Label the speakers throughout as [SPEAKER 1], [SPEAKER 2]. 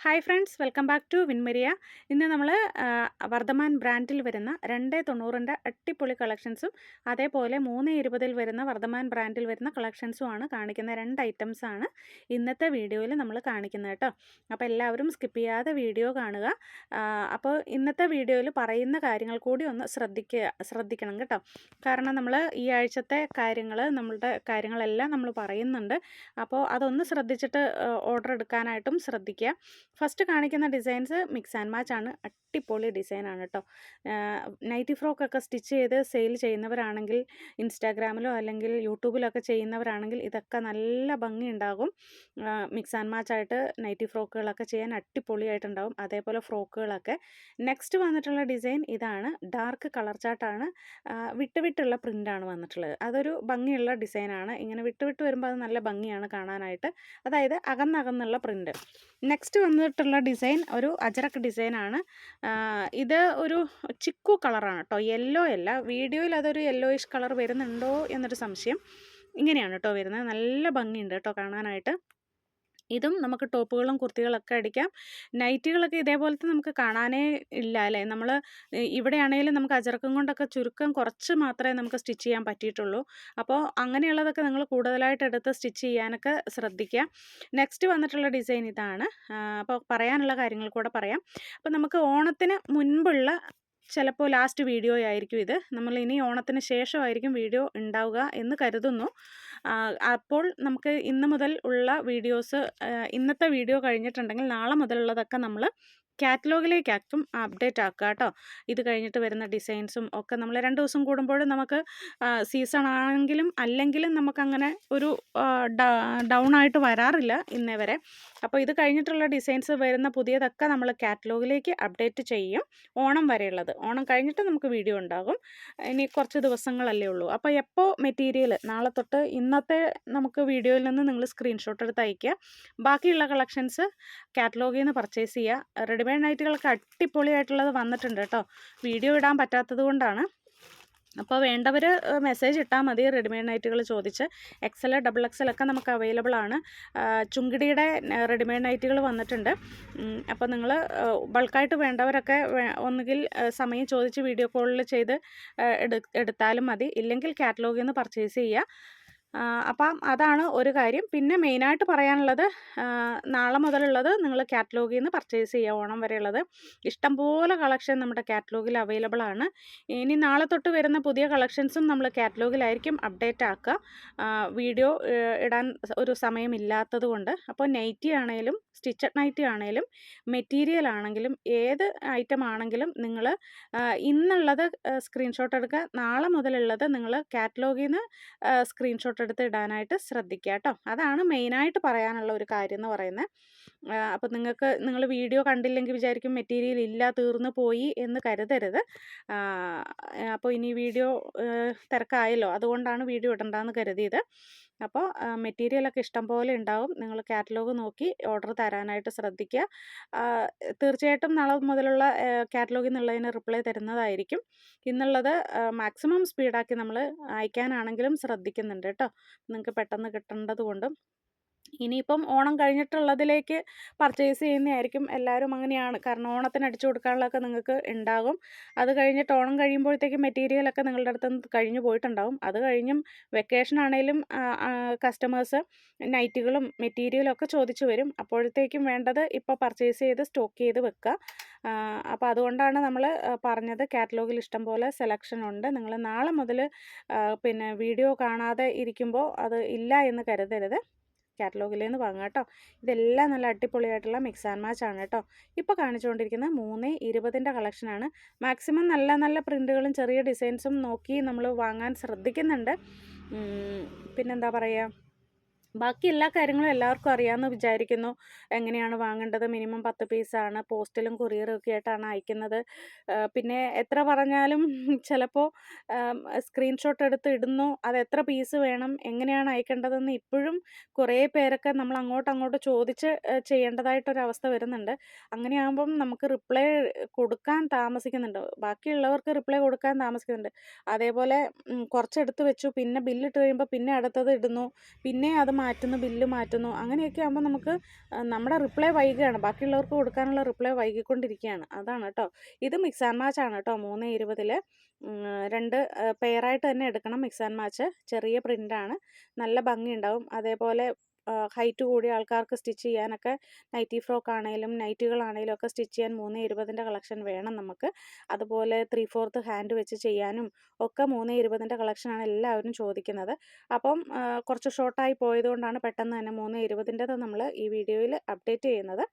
[SPEAKER 1] Hi friends welcome back to Vinmaria. ഇന്ന് നമ്മൾ വർദ്ധമാൻ ബ്രാൻഡിൽ വരുന്ന രണ്ട് തൊണ്ണൂറിന്റെ അട്ടിപ്പൊളി കളക്ഷൻസും അതേപോലെ മൂന്ന് ഇരുപതിൽ വരുന്ന വർദ്ധമാൻ ബ്രാൻഡിൽ വരുന്ന കളക്ഷൻസുമാണ് കാണിക്കുന്ന രണ്ട് ഐറ്റംസാണ് ഇന്നത്തെ വീഡിയോയിൽ നമ്മൾ കാണിക്കുന്നത് കേട്ടോ. അപ്പോൾ എല്ലാവരും സ്കിപ്പ് ചെയ്യാതെ വീഡിയോ കാണുക. അപ്പോൾ ഇന്നത്തെ വീഡിയോയിൽ പറയുന്ന കാര്യങ്ങൾ കൂടി ഒന്ന് ശ്രദ്ധിക്കുക ശ്രദ്ധിക്കണം കേട്ടോ. കാരണം നമ്മൾ ഈ ആഴ്ചത്തെ കാര്യങ്ങൾ നമ്മളുടെ കാര്യങ്ങളെല്ലാം നമ്മൾ പറയുന്നുണ്ട്. അപ്പോൾ അതൊന്ന് ശ്രദ്ധിച്ചിട്ട് ഓർഡർ എടുക്കാനായിട്ടും ശ്രദ്ധിക്കുക. ഫസ്റ്റ് കാണിക്കുന്ന ഡിസൈൻസ് മിക്സ് ആൻഡ് മാച്ച് ആണ്. അടിപൊളി ഡിസൈനാണ് കേട്ടോ നൈറ്റി ഫ്രോക്കൊക്കെ സ്റ്റിച്ച് ചെയ്ത് സെയിൽ ചെയ്യുന്നവരാണെങ്കിൽ ഇൻസ്റ്റാഗ്രാമിലോ അല്ലെങ്കിൽ യൂട്യൂബിലൊക്കെ ചെയ്യുന്നവരാണെങ്കിൽ ഇതൊക്കെ നല്ല ഭംഗി ഉണ്ടാകും. മിക്സ് ആൻഡ് മാച്ച് ആയിട്ട് നൈറ്റി ഫ്രോക്കുകളൊക്കെ ചെയ്യാൻ അടിപൊളിയായിട്ടുണ്ടാകും അതേപോലെ ഫ്രോക്കുകളൊക്കെ. നെക്സ്റ്റ് വന്നിട്ടുള്ള ഡിസൈൻ ഇതാണ്. ഡാർക്ക് കളർ ചാർട്ടാണ് വിട്ടുവിട്ടുള്ള പ്രിന്റാണ് വന്നിട്ടുള്ളത്. അതൊരു ഭംഗിയുള്ള ഡിസൈനാണ് ഇങ്ങനെ വിട്ട് വിട്ട് വരുമ്പോൾ അത് നല്ല ഭംഗിയാണ് കാണാനായിട്ട്. അതായത് അകന്നകന്നുള്ള പ്രിന്റ് നെക്സ്റ്റ് വന്നിട്ടുള്ള ഡിസൈൻ ഒരു അജറക്ക് ഡിസൈനാണ്. ഇത് ഒരു ചിക്കു കളറാണ് കേട്ടോ. യെല്ലോ അല്ല. വീഡിയോയിൽ അതൊരു യെല്ലോയിഷ് കളർ വരുന്നുണ്ടോ എന്നൊരു സംശയം ഇങ്ങനെയാണ് കേട്ടോ വരുന്നത്. നല്ല ഭംഗിയുണ്ട് കേട്ടോ കാണാനായിട്ട്. ഇതും നമുക്ക് ടോപ്പുകളും കുർത്തികളൊക്കെ അടിക്കാം. നൈറ്റികളൊക്കെ ഇതേപോലത്തെ നമുക്ക് കാണാനേ ഇല്ല അല്ലേ? നമ്മൾ ഇവിടെയാണെങ്കിലും നമുക്ക് അജറക്കം കൊണ്ടൊക്കെ ചുരുക്കം കുറച്ച് മാത്രമേ നമുക്ക് സ്റ്റിച്ച് ചെയ്യാൻ പറ്റിയിട്ടുള്ളൂ. അപ്പോൾ അങ്ങനെയുള്ളതൊക്കെ നിങ്ങൾ കൂടുതലായിട്ട് എടുത്ത് സ്റ്റിച്ച് ചെയ്യാനൊക്കെ ശ്രദ്ധിക്കുക നെക്സ്റ്റ് വന്നിട്ടുള്ള ഡിസൈൻ ഇതാണ്. അപ്പോൾ പറയാനുള്ള കാര്യങ്ങൾ കൂടെ പറയാം. അപ്പോൾ നമുക്ക് ഓണത്തിന് മുൻപുള്ള ചിലപ്പോൾ ലാസ്റ്റ് വീഡിയോ ആയിരിക്കും ഇത്. നമ്മൾ ഇനി ഓണത്തിന് ശേഷമായിരിക്കും വീഡിയോ ഉണ്ടാവുക എന്ന് കരുതുന്നു. അപ്പോൾ നമുക്ക് ഇന്ന് മുതൽ ഉള്ള വീഡിയോസ് ഇന്നത്തെ വീഡിയോ കഴിഞ്ഞിട്ടുണ്ടെങ്കിൽ നാളെ മുതലുള്ളതൊക്കെ നമ്മൾ കാറ്റലോഗിലേക്കാക്കും അപ്ഡേറ്റ് ആക്കുക കേട്ടോ. ഇത് കഴിഞ്ഞിട്ട് വരുന്ന ഡിസൈൻസും ഒക്കെ നമ്മൾ രണ്ട് ദിവസം കൂടുമ്പോൾ നമുക്ക് സീസൺ ആണെങ്കിലും അല്ലെങ്കിലും നമുക്കങ്ങനെ ഒരു ഡൗൺ ആയിട്ട് വരാറില്ല ഇന്നേ വരെ. അപ്പോൾ ഇത് കഴിഞ്ഞിട്ടുള്ള ഡിസൈൻസ് വരുന്ന പുതിയതൊക്കെ നമ്മൾ കാറ്റലോഗിലേക്ക് അപ്ഡേറ്റ് ചെയ്യും ഓണം വരെയുള്ളത്. ഓണം കഴിഞ്ഞിട്ട് നമുക്ക് വീഡിയോ ഉണ്ടാകും. ഇനി കുറച്ച് ദിവസങ്ങളല്ലേ ഉള്ളൂ. അപ്പോൾ എപ്പോൾ മെറ്റീരിയൽ നാളെ തൊട്ട് ഇന്നത്തെ നമുക്ക് വീഡിയോയിൽ നിന്ന് നിങ്ങൾ സ്ക്രീൻഷോട്ട് എടുത്ത് അയയ്ക്കുക. ബാക്കിയുള്ള കളക്ഷൻസ് കാറ്റലോഗിൽ നിന്ന് പർച്ചേസ് ചെയ്യുക. റെഡിമെയ്ഡ് നൈറ്റുകൾക്ക് അടിപൊളിയായിട്ടുള്ളത് വന്നിട്ടുണ്ട് കേട്ടോ. വീഡിയോ ഇടാൻ പറ്റാത്തത് കൊണ്ടാണ്. അപ്പോൾ വേണ്ടവർ മെസ്സേജ് ഇട്ടാൽ മതി റെഡിമെയ്ഡ് നൈറ്റുകൾ ചോദിച്ച്. എക്സൽ ഡബിൾ എക്സൽ ഒക്കെ നമുക്ക് അവൈലബിൾ ആണ്. ചുങ്കിടിയുടെ റെഡിമെയ്ഡ് നൈറ്റുകൾ വന്നിട്ടുണ്ട്. അപ്പോൾ നിങ്ങൾ ബൾക്കായിട്ട് വേണ്ടവരൊക്കെ ഒന്നുകിൽ സമയം ചോദിച്ച് വീഡിയോ കോളിൽ ചെയ്ത് എടുത്താലും മതി. ഇല്ലെങ്കിൽ കാറ്റലോഗിൽ നിന്ന് പർച്ചേസ് ചെയ്യുക. അപ്പം അതാണ് ഒരു കാര്യം. പിന്നെ മെയിനായിട്ട് പറയാനുള്ളത് നാളെ മുതലുള്ളത് നിങ്ങൾ കാറ്റലോഗിൽ നിന്ന് പർച്ചേസ് ചെയ്യുക ഓണം വരെയുള്ളത്. ഇഷ്ടംപോലെ കളക്ഷൻ നമ്മുടെ കാറ്റലോഗിൽ അവൈലബിൾ ആണ്. ഇനി നാളെ തൊട്ട് വരുന്ന പുതിയ കളക്ഷൻസും നമ്മൾ കാറ്റലോഗിലായിരിക്കും അപ്ഡേറ്റ് ആക്കുക. വീഡിയോ ഇടാൻ ഒരു സമയമില്ലാത്തത് കൊണ്ട്. അപ്പോൾ നൈറ്റി ആണെങ്കിലും സ്റ്റിച്ചഡ് നൈറ്റി ആണെങ്കിലും മെറ്റീരിയൽ ആണെങ്കിലും ഏത് ഐറ്റം ആണെങ്കിലും നിങ്ങൾ ഇന്നുള്ളത് സ്ക്രീൻഷോട്ട് എടുക്കുക. നാളെ മുതലുള്ളത് നിങ്ങൾ കാറ്റലോഗിൽ നിന്ന് സ്ക്രീൻഷോട്ട് എടുത്ത് ഇടാനായിട്ട് ശ്രദ്ധിക്കുക കേട്ടോ. അതാണ് മെയിനായിട്ട് പറയാനുള്ള ഒരു കാര്യം എന്ന് പറയുന്നത് അപ്പോൾ നിങ്ങൾക്ക് നിങ്ങൾ വീഡിയോ കണ്ടില്ലെങ്കിൽ വിചാരിക്കും മെറ്റീരിയൽ ഇല്ല തീർന്നു പോയി എന്ന് കരുതരുത്. അപ്പോൾ ഇനി വീഡിയോ തിരക്കായല്ലോ. അതുകൊണ്ടാണ് വീഡിയോ ഇടണ്ടെന്ന് കരുതിയത്. അപ്പോൾ മെറ്റീരിയലൊക്കെ ഇഷ്ടം പോലെ ഉണ്ടാവും. നിങ്ങൾ കാറ്റലോഗ് നോക്കി ഓർഡർ തരാനായിട്ട് ശ്രദ്ധിക്കുക. തീർച്ചയായിട്ടും നാളെ മുതലുള്ള കാറ്റലോഗിൽ നിന്നുള്ളതിന് റിപ്ലൈ തരുന്നതായിരിക്കും. ഇന്നുള്ളത് മാക്സിമം സ്പീഡാക്കി നമ്മൾ അയക്കാനാണെങ്കിലും ശ്രദ്ധിക്കുന്നുണ്ട് കേട്ടോ. നിങ്ങൾക്ക് പെട്ടെന്ന് കിട്ടേണ്ടത് കൊണ്ടും ഇനിയിപ്പം ഓണം കഴിഞ്ഞിട്ടുള്ളതിലേക്ക് പർച്ചേസ് ചെയ്യുന്നതായിരിക്കും എല്ലാവരും അങ്ങനെയാണ്. കാരണം ഓണത്തിന് അടിച്ചു കൊടുക്കാനുള്ളതൊക്കെ നിങ്ങൾക്ക് ഉണ്ടാകും. അത് കഴിഞ്ഞിട്ട് ഓണം കഴിയുമ്പോഴത്തേക്കും മെറ്റീരിയലൊക്കെ നിങ്ങളുടെ അടുത്ത് നിന്ന് കഴിഞ്ഞു പോയിട്ടുണ്ടാകും അത് കഴിഞ്ഞും വെക്കേഷൻ ആണെങ്കിലും കസ്റ്റമേഴ്സ് നൈറ്റുകളും മെറ്റീരിയലും ഒക്കെ ചോദിച്ചു വരും. അപ്പോഴത്തേക്കും വേണ്ടത് ഇപ്പോൾ പർച്ചേസ് ചെയ്ത് സ്റ്റോക്ക് ചെയ്ത് വെക്കുക അപ്പോൾ അതുകൊണ്ടാണ് നമ്മൾ പറഞ്ഞത് കാറ്റലോഗിൽ ഇഷ്ടം പോലെ സെലക്ഷൻ ഉണ്ട്. നിങ്ങൾ നാളെ മുതൽ പിന്നെ വീഡിയോ കാണാതെ ഇരിക്കുമ്പോൾ അത് ഇല്ല എന്ന് കരുതരുത്. കാറ്റലോഗിൽ നിന്ന് വാങ്ങാം കേട്ടോ. ഇതെല്ലാം നല്ല അടിപൊളിയായിട്ടുള്ള മിക്സ് ആൻഡ് മാച്ച് ആണ് കേട്ടോ. ഇപ്പോൾ കാണിച്ചുകൊണ്ടിരിക്കുന്നത് മൂന്ന് ഇരുപതിന്റെ കളക്ഷനാണ് മാക്സിമം നല്ല നല്ല പ്രിന്റുകളും ചെറിയ ഡിസൈൻസും നോക്കി നമ്മൾ വാങ്ങാൻ ശ്രദ്ധിക്കുന്നുണ്ട്. പിന്നെന്താ പറയുക ബാക്കി എല്ലാ കാര്യങ്ങളും എല്ലാവർക്കും അറിയാമെന്ന് വിചാരിക്കുന്നു. എങ്ങനെയാണ് വാങ്ങേണ്ടത്? മിനിമം പത്ത് പീസാണ്. പോസ്റ്റിലും കൊറിയറും ഒക്കെ ആയിട്ടാണ് അയക്കുന്നത്. പിന്നെ എത്ര പറഞ്ഞാലും ചിലപ്പോൾ സ്ക്രീൻഷോട്ട് എടുത്ത് ഇടുന്നു. അത് എത്ര പീസ് വേണം? എങ്ങനെയാണ് അയക്കേണ്ടതെന്ന് ഇപ്പോഴും കുറേ പേരൊക്കെ നമ്മൾ അങ്ങോട്ട് അങ്ങോട്ട് ചോദിച്ച് ചെയ്യേണ്ടതായിട്ടൊരവസ്ഥ വരുന്നുണ്ട്. അങ്ങനെയാകുമ്പം നമുക്ക് റിപ്ലൈ കൊടുക്കാൻ താമസിക്കുന്നുണ്ട്. ബാക്കിയുള്ളവർക്ക് റിപ്ലൈ കൊടുക്കാൻ താമസിക്കുന്നുണ്ട്. അതേപോലെ കുറച്ചെടുത്ത് വെച്ചു. പിന്നെ ബില്ലിട്ട് കഴിയുമ്പോൾ പിന്നെ അടുത്തത് ഇടുന്നു. പിന്നെ അത് മാറ്റുന്നു ബില്ല് മാറ്റുന്നു അങ്ങനെയൊക്കെ ആകുമ്പോൾ നമുക്ക് നമ്മുടെ റിപ്ലൈ വൈകുകയാണ് ബാക്കിയുള്ളവർക്ക് കൊടുക്കാനുള്ള റിപ്ലൈ വൈകിക്കൊണ്ടിരിക്കുകയാണ്. അതാണ് കേട്ടോ ഇത് മിക്സ് ആൻഡ് മാച്ച് ആണ് കേട്ടോ മൂന്ന് ഇരുപതിൽ രണ്ട് പെയറായിട്ട് തന്നെ എടുക്കണം മിക്സ് ആൻഡ് മാച്ച്. ചെറിയ പ്രിന്റാണ് നല്ല ഭംഗിയുണ്ടാവും. അതേപോലെ ഹൈറ്റ് കൂടിയ ആൾക്കാർക്ക് സ്റ്റിച്ച് ചെയ്യാനൊക്കെ നൈറ്റി ഫ്രോക്ക് ആണെങ്കിലും നൈറ്റികളാണെങ്കിലും ഒക്കെ സ്റ്റിച്ച് ചെയ്യാൻ മൂന്ന് ഇരുപതിന്റെ കളക്ഷൻ വേണം നമുക്ക്. അതുപോലെ ത്രീ ഫോർത്ത് ഹാൻഡ് വെച്ച് ചെയ്യാനും ഒക്കെ മൂന്ന് ഇരുപതിന്റെ കളക്ഷനാണ് എല്ലാവരും ചോദിക്കുന്നത്. അപ്പം കുറച്ച് ഷോർട്ടായി പോയതുകൊണ്ടാണ് പെട്ടെന്ന് തന്നെ മൂന്ന് ഇരുപതിന്റെത് നമ്മൾ ഈ വീഡിയോയിൽ അപ്ഡേറ്റ് ചെയ്യുന്നത്.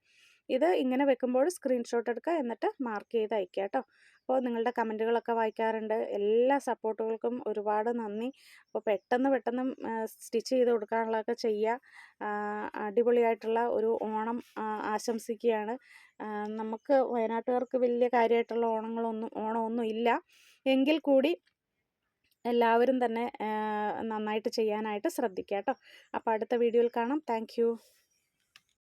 [SPEAKER 1] ഇത് ഇങ്ങനെ വെക്കുമ്പോൾ സ്ക്രീൻഷോട്ട് എടുക്കുക എന്നിട്ട് മാർക്ക് ചെയ്ത് അയക്കുക കേട്ടോ. അപ്പോൾ നിങ്ങളുടെ കമന്റുകളൊക്കെ വായിക്കാറുണ്ട്. എല്ലാ സപ്പോർട്ടുകൾക്കും ഒരുപാട് നന്ദി. അപ്പോൾ പെട്ടെന്ന് പെട്ടെന്ന് സ്റ്റിച്ച് ചെയ്ത് കൊടുക്കാനുള്ളതൊക്കെ ചെയ്യുക. അടിപൊളിയായിട്ടുള്ള ഒരു ഓണം ആശംസിക്കുകയാണ്. നമുക്ക് വയനാട്ടുകാർക്ക് വലിയ കാര്യമായിട്ടുള്ള ഓണങ്ങളൊന്നും ഓണമൊന്നും ഇല്ല. എങ്കിൽ കൂടി എല്ലാവരും തന്നെ നന്നായിട്ട് ചെയ്യാനായിട്ട് ശ്രദ്ധിക്കുക കേട്ടോ. അപ്പോൾ അടുത്ത വീഡിയോയിൽ കാണാം. താങ്ക്